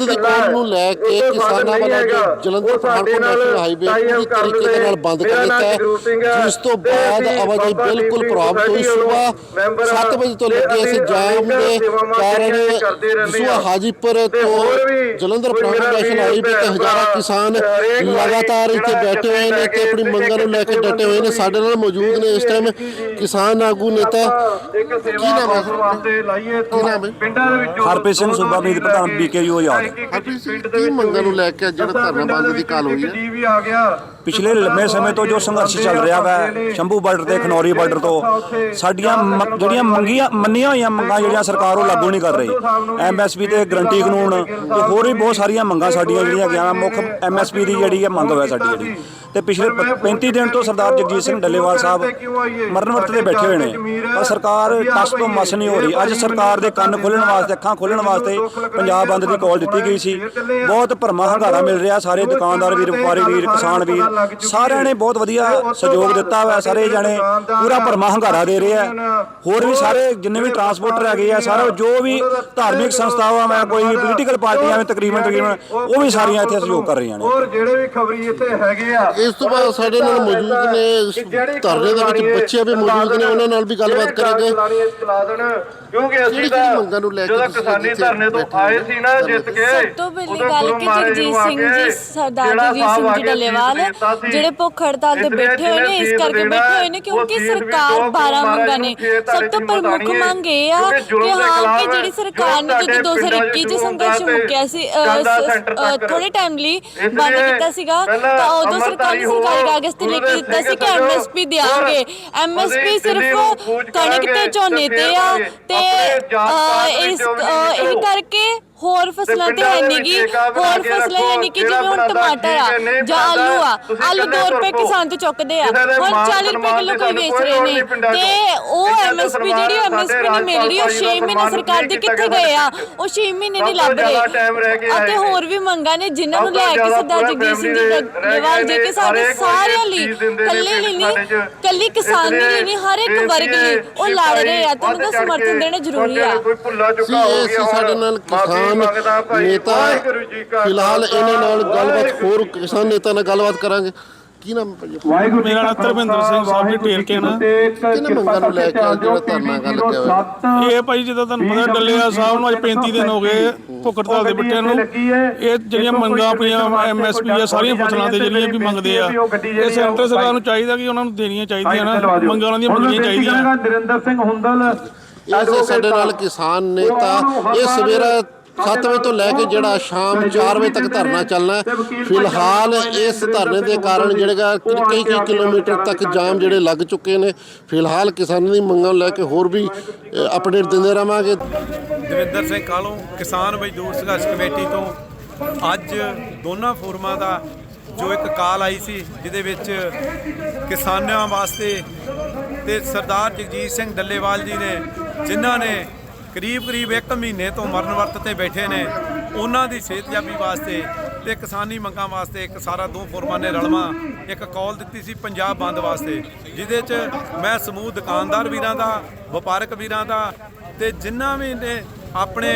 ਲੈ ਕੇ ਕਿਸਾਨਾਂ ਵੱਲੋਂ ਜਲੰਧਰ ਪਠਾਨਕੋਟ ਨੈਸ਼ਨਲ ਹਾਈਵੇ ਪੂਰੀ ਤਰੀਕੇ ਦੇ ਨਾਲ ਬੰਦ ਕਰ ਦਿੱਤਾ ਹੈ। ਜਿਸ ਤੋਂ ਬਾਅਦ ਆਵਾਜਾਈ ਬਿਲਕੁਲ ਪ੍ਰਭਾਵਿਤ ਹੋਈ। ਸਵੇਰ 7 ਵਜੇ ਤੋਂ ਲੱਗੇ ਇਸ ਜਾਮ ਦੇ ਕਾਰਨ ਦਸੂਆ ਹਾਜੀਪੁਰ ਤੋਂ ਜਲੰਧਰ ਪਠਾਨਕੋਟ ਨੈਸ਼ਨਲ ਹਾਈਵੇ ਤੇ ਹਜ਼ਾਰਾਂ ਕਿਸਾਨ ਲਗਾਤਾਰ ਇੱਥੇ ਬੈਠੇ ਹੋਏ ਨੇ ਤੇ ਆਪਣੀ ਮੰਗਾਂ ਨੂੰ ਲੈ ਕੇ ਡਟੇ ਹੋਏ ਨੇ। ਸਾਡੇ ਨਾਲ ਮੌਜੂਦ ਨੇ ਇਸ ਟਾਈਮ ਕਿਸਾਨ ਆਗੂ ਨੇਤਾ ਇੱਕ ਸੇਵਾ ਨਾਮ ਹੈ? ਕਰਨ ਵਾਸਤੇ ਲਾਈਏ ਕੀ ਨਾਮ ਹੈ? ਪਿੰਡਾਂ ਦੇ ਵਿੱਚੋਂ ਹਰਪ੍ਰੀਤ ਸਿੰਘ ਸੂਬਾ ਮੀਤ ਪ੍ਰਧਾਨ ਬੀਕੇਯੂ ਆਜ਼ਾਦ ਹਰਪ੍ਰੀਤ ਸਿੰਘ ਕੀ ਮੰਗਾਂ ਨੂੰ ਲੈ ਕੇ ਅੱਜ ਜਿਹੜਾ ਧਰਨਾ ਬੰਦ ਦੀ ਕਾਲ ਹੋਈ ਹੈ ਜੀ ਵੀ ਆ ਗਿਆ ਪਿਛਲੇ ਲੰਮੇ ਸਮੇਂ ਤੋਂ ਜੋ ਸੰਘਰਸ਼ ਚੱਲ ਰਿਹਾ ਵਾ, ਸ਼ੰਭੂ ਬਾਰਡਰ ਤੇ, ਖਨੌਰੀ ਬਾਰਡਰ ਤੋਂ, ਸਾਡੀਆਂ ਮ- ਜਿਹੜੀਆਂ ਮੰਗੀਆਂ, ਮੰਨੀਆਂ ਹੋਈਆਂ ਮੰਗਾਂ ਜਿਹੜੀਆਂ ਸਰਕਾਰ ਉਹ ਲਾਗੂ ਨਹੀਂ ਕਰ ਰਹੀ। ਐਮਐਸਪੀ ਤੇ ਗਰੰਟੀ ਕਾਨੂੰਨ ਤੇ ਹੋਰ ਵੀ ਬਹੁਤ ਸਾਰੀਆਂ ਮੰਗਾਂ ਸਾਡੀਆਂ ਜਿਹੜੀਆਂ ਗਿਆ ਮੁੱਖ ਐਮਐਸਪੀ ਦੀ ਜਿਹੜੀ ਹੈ ਮੰਗ ਹੋਇਆ ਸਾਡੀ ਜਿਹੜੀ। ਤੇ ਪਿਛਲੇ ਪ- 35 ਦਿਨ ਤੋਂ ਸਰਦਾਰ ਜਗਜੀਤ ਸਿੰਘ ਡੱਲੇਵਾਲ ਸਾਹਿਬ ਮਰਨ ਵਰਤ ਤੇ ਬੈਠੇ ਹੋਏ ਨੇ। ਪਰ ਸਰਕਾਰ ਟਸ ਤੋਂ ਮਸ ਨਹੀਂ ਹੋ ਰਹੀ। ਅੱਜ ਸਰਕਾਰ ਦੇ ਕੰਨ ਖੋਲਣ ਵਾਸਤੇ, ਅੱਖਾਂ ਖੋਲਣ ਵਾਸਤੇ ਪੰਜਾਬ ਬੰਦ ਦੀ ਕਾਲ ਦਿੱਤੀ ਗਈ ਸੀ। ਬਹੁਤ ਭਰਮਾ ਹੰਗਾਰਾ ਮਿਲ ਰਿਹਾ। ਸਾਰੇ ਦੁਕਾਨਦਾਰ ਵੀਰ, ਵਪਾਰੀ ਵੀਰ, ਕਿਸਾਨ ਵੀਰ ਸਾਰਿਆਂ ਨੇ ਬਹੁਤ ਵਧੀਆ ਸਹਿਯੋਗ ਦਿੱਤਾ ਹੋਇਆ ਸਾਰੇ ਜਣੇ ਪੂਰਾ ਭਰਮਾ ਹੰਗਾਰਾ ਦੇ ਰਹੇ ਆ ਹੋਰ ਵੀ ਸਾਰੇ ਜਿੰਨੇ ਵੀ ਟਰਾਂਸਪੋਰਟਰ ਹੈਗੇ ਆ ਸਾਰੇ ਜੋ ਵੀ ਧਾਰਮਿਕ ਸੰਸਥਾਵਾਂ ਮੈਂ ਕੋਈ ਪੋਲੀਟੀਕਲ ਪਾਰਟੀਆਂ ਵਿੱਚ ਤਕਰੀਬਨ ਤਕਰੀਬਨ ਉਹ ਵੀ ਸਾਰੀਆਂ ਇੱਥੇ ਸਹਿਯੋਗ ਕਰ ਰਹੀਆਂ ਨੇ ਹੋਰ ਜਿਹੜੇ ਵੀ ਖਬਰੀ ਇੱਥੇ ਹੈਗੇ ਆ ਇਸ ਤੋਂ ਬਾਅਦ ਸਾਡੇ ਨਾਲ ਮੌਜੂਦ ਨੇ ਧਰਨੇ ਦੇ ਵਿੱਚ ਬੱਚੇ ਵੀ ਮੌਜੂਦ ਨੇ ਉਹਨਾਂ ਨਾਲ ਵੀ ਗੱਲਬਾਤ ਕਰਾਂਗੇ ਕਿਉਂਕਿ ਅਸੀਂ ਤਾਂ ਕਿਹੜੀ ਮੰਗਾਂ ਨੂੰ ਲੈ ਕੇ ਜਦੋਂ ਕਿਸਾਨੀ ਧਰਨੇ ਤੋਂ ਆਏ? ਸੀ ਨਾ ਜਿੱਤ ਕੇ ਸਭ ਤੋਂ ਪਹਿਲੀ ਗੱਲ ਕਿ ਜਗਜੀਤ ਸਿੰਘ ਜੀ ਸਰਦਾਰ ਜਗਜੀਤ ਸਿੰਘ ਜੀ ਡੱਲੇਵਾਲ। ਜਿਹੜੇ ਭੁੱਖ ਹੜਤਾਲ ਤੇ ਬੈਠੇ ਹੋਏ ਨੇ ਇਸ ਕਰਕੇ ਬੈਠੇ ਹੋਏ ਨੇ ਕਿਉਂਕਿ ਸਰਕਾਰ ਦਿਓ, 12 ਮਹਾਰਾਜ ਮੰਗਾਂ ਨੂੰ ਸਭ ਤੋਂ ਪ੍ਰਮੁੱਖ ਮੰਗ ਇਹ ਆ ਕਿ ਹਾਂ ਕਿ ਜਿਹੜੀ ਸਰਕਾਰ ਨੇ ਜਦੋਂ ਤੁਹਾਡੇ 2021 ਚ ਸੰਘਰਸ਼ ਮੁੱਕਿਆ ਸੀ। ਥੋੜੇ ਟਾਈਮ ਲਈ ਬੰਦ ਕੀਤਾ ਸੀਗਾ ਤਾਂ ਉਦੋਂ ਸਰਕਾਰ ਨੇ ਸਰਕਾਰੀ ਕਾਗਜ਼ ਤੇ ਲਿਖ ਦਿੱਤਾ ਸੀ ਕਿ ਐਮਐਸਪੀ ਸਜੋ। ਐਮਐਸਪੀ ਸਿਰਫ ਕਣਕ ਤੇ ਝੋਨੇ ਤੇ ਆ ਤੇ ਇਸ ਇਹ। ਕਰਕੇ ਹੋਰ ਫਸਲਾਂ ਤੇ ਹੈ ਦੇ ਨਹੀਂ ਵਿੱਚ ਗੀ ਏਕਾ ਬਣਾ ਹੋਰ ਫਸਲਾਂ ਰੱਖੋ, ਯਾਨੀ ਕਿ ਜਿਵੇਂ ਹੁਣ ਟਮਾਟਰ ਆ ਹੈ, ਨਹੀਂ ਜਾਂ ਆਲੂ ਆ ਆਲੂ 2 ਇਕੱਲੇ ਰੁਪਏ। ਕਿਸਾਨ ਤੋਂ ਚੁੱਕਦੇ ਆ ਦੇ ਹੁਣ ਮਾਨ 40 ਰੁਪਏ ਕਿਲੋ ਕੋਈ ਵੇਚ ਦੀ ਰਹੇ ਨੇ ਨਹੀਂ ਤੇ ਉਹ। ਐਮਐਸਪੀ ਜਿਹੜੀ ਐਮਐਸਪੀ ਨਹੀਂ ਮਿਲ ਰਹੀ ਉਹ 6 ਰਾਜਪਾਲ ਮਹੀਨੇ ਸਰਕਾਰ ਦੇ ਕਿੱਥੇ ਗਏ ਆ? ਉਹ 6 ਮਹੀਨੇ ਨਹੀਂ ਲੱਭ ਰਹਿ। ਅਤੇ। ਹੋਰ ਵੀ ਮੰਗਾਂ ਨੇ ਜਿਨ੍ਹਾਂ ਨੂੰ ਲੈ ਕੇ ਸਰਦਾਰ ਜਗਜੀਤ ਸਿੰਘ family ਜੀ ਕਿ ਸਾਡੇ ਸਾਰਿਆਂ ਲਈ ਕੱਲੇ ਲਈ ਨਹੀਂ। ਕੱਲੀ ਕਿਸਾਨ ਲਈ ਨਹੀਂ ਹਰ ਇੱਕ ਵਰਗ ਲਈ ਉਹ ਲੜ ਰਹੇ ਆ ਤੇ ਉਹਨਾਂ ਦਾ ਸਮਰਥਨ ਦੇਣਾ ਜ਼ਰੂਰੀ ਆ। ਕੋਈ ਭੁੱਲਾ ਚੁੱਕਾ ਹੋ ਗਿਆ ਸਾਡੇ ਨਾਲ ਕਿਸਾਨ ਨੇਤਾ ਫਿਲਹਾਲ ਇਹਨਾਂ ਨਾਲ ਗੱਲਬਾਤ ਹੋਰ ਕਿਸਾਨ ਨੇਤਾ ਨਾਲ ਗੱਲਬਾਤ ਕਰਾਂਗੇ। ਕੀ ਨਾਮ ਹੈ ਭਾਈ ਵਾਹਿਗੁਰੂ ਮੇਰਾ ਨਾਮ ਧਰਮਿੰਦਰ ਸਿੰਘ ਸਾਹਿਬ ਜੀ ਢੇਰ ਕੇ ਨਾ। ਕਿਹਨੇ ਮੰਗਾਂ ਨੂੰ ਲੈ ਕੇ ਅੱਜ ਜਿਹੜਾ ਧਰਨਾ ਗੱਲ ਲੱਗਿਆ ਹੋਇਆ? ਇਹ ਭਾਈ ਜਦੋਂ ਤੁਹਾਨੂੰ ਪਤਾ ਡੱਲੇਆ ਸਾਹਿਬ ਨੂੰ ਅੱਜ 35 ਦਿਨ ਹੋ ਗਏ ਭੁੱਖ ਹੜਤਾਲ ਦੇ ਬੱਟਿਆਂ ਨੂੰ। ਇਹ ਜਿਹੜੀਆਂ ਮੰਗਾਂ ਪਈਆਂ ਐਮਐਸਪੀ ਆ ਸਾਰੀਆਂ ਫਸਲਾਂ ਤੇ ਜਿਹੜੀਆਂ ਵੀ ਮੰਗਦੇ ਆ ਇਹ ਸੈਂਟਰ ਸਰਕਾਰ ਨੂੰ ਚਾਹੀਦਾ ਕਿ ਉਹਨਾਂ ਨੂੰ ਦੇਣੀਆਂ ਚਾਹੀਦੀਆਂ ਨਾ ਮੰਗਾਂ ਉਹਨਾਂ ਦੀਆਂ ਮੰਗਣੀਆਂ ਚਾਹੀਦੀਆਂ। ਨਰਿੰਦਰ ਸਿੰਘ ਹੁੰਦਲ ਇਹ ਸਾਡੇ ਨਾਲ ਕਿਸਾਨ ਨੇਤਾ ਇਹ ਸਵੇਰਾ 7 ਵਜੇ ਤੋਂ ਲੈ ਕੇ ਜਿਹੜਾ ਸ਼ਾਮ 4 ਵਜੇ ਤੱਕ ਧਰਨਾ ਚੱਲਣਾ ਫਿਲਹਾਲ ਇਸ ਧਰਨੇ ਦੇ ਕਾਰਨ ਜਿਹੜਾ ਕਈ ਕਈ ਕਿਲੋਮੀਟਰ ਤੱਕ ਜਾਮ ਜਿਹੜੇ ਲੱਗ ਚੁੱਕੇ ਨੇ। ਫਿਲਹਾਲ ਕਿਸਾਨਾਂ ਦੀ ਮੰਗਾਂ ਨੂੰ ਲੈ ਕੇ ਹੋਰ ਵੀ ਅਪਡੇਟ ਦਿੰਦੇ ਰਹਾਂਗੇ ਦਵਿੰਦਰ ਸਿੰਘ ਕਾਲੋਂ ਕਿਸਾਨ ਮਜ਼ਦੂਰ ਸੰਘਰਸ਼ ਕਮੇਟੀ ਤੋਂ। ਅੱਜ ਦੋਨਾਂ ਫੋਰਮਾਂ ਦਾ ਜੋ ਇੱਕ ਕਾਲ ਆਈ ਸੀ, ਜਿਹਦੇ ਵਿੱਚ ਕਿਸਾਨਾਂ ਵਾਸਤੇ ਤੇ ਸਰਦਾਰ ਜਗਜੀਤ ਸਿੰਘ ਡੱਲੇਵਾਲ ਜੀ ਨੇ, ਜਿਨ੍ਹਾਂ ਨੇ ਕਰੀਬ ਕਰੀਬ 1 ਮਹੀਨੇ ਤੋਂ ਮਰਨ ਵਰਤ ਤੇ ਬੈਠੇ ਨੇ। ਉਹਨਾਂ ਦੀ ਸਿਹਤਯਾਬੀ ਵਾਸਤੇ ਤੇ ਕਿਸਾਨੀ ਮੰਗਾਂ ਵਾਸਤੇ ਇੱਕ ਸਾਰਾ ਦੋ ਫੋਰਮਾਂ ਨੇ ਰਲਵਾਂ। ਇੱਕ ਕਾਲ ਦਿੱਤੀ ਸੀ ਪੰਜਾਬ ਬੰਦ ਵਾਸਤੇ, ਜਿਹਦੇ 'ਚ ਮੈਂ ਸਮੂਹ ਦੁਕਾਨਦਾਰ ਵੀਰਾਂ ਦਾ, ਵਪਾਰਕ ਵੀਰਾਂ ਦਾ ਤੇ ਜਿਨ੍ਹਾਂ ਵੀ ਨੇ ਆਪਣੇ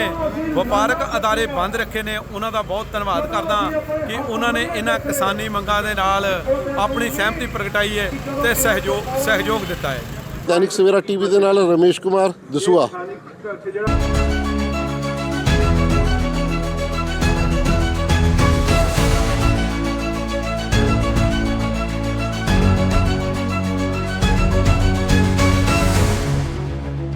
ਵਪਾਰਕ ਅਦਾਰੇ ਬੰਦ ਰੱਖੇ ਨੇ, ਉਹਨਾਂ ਦਾ ਬਹੁਤ ਧੰਨਵਾਦ ਕਰਦਾ ਕਿ ਉਹਨਾਂ ਨੇ ਇਹਨਾਂ ਕਿਸਾਨੀ ਮੰਗਾਂ ਦੇ ਨਾਲ ਆਪਣੀ ਸਹਿਮਤੀ ਪ੍ਰਗਟਾਈ ਹੈ ਤੇ ਸਹਿਯੋਗ ਸਹਿਯੋਗ ਦਿੱਤਾ ਹੈ। ਦੈਨਿਕ ਸਵੇਰਾ ਟੀਵੀ ਦੇ ਨਾਲ ਰਮੇਸ਼ ਕੁਮਾਰ ਦਸੂਆ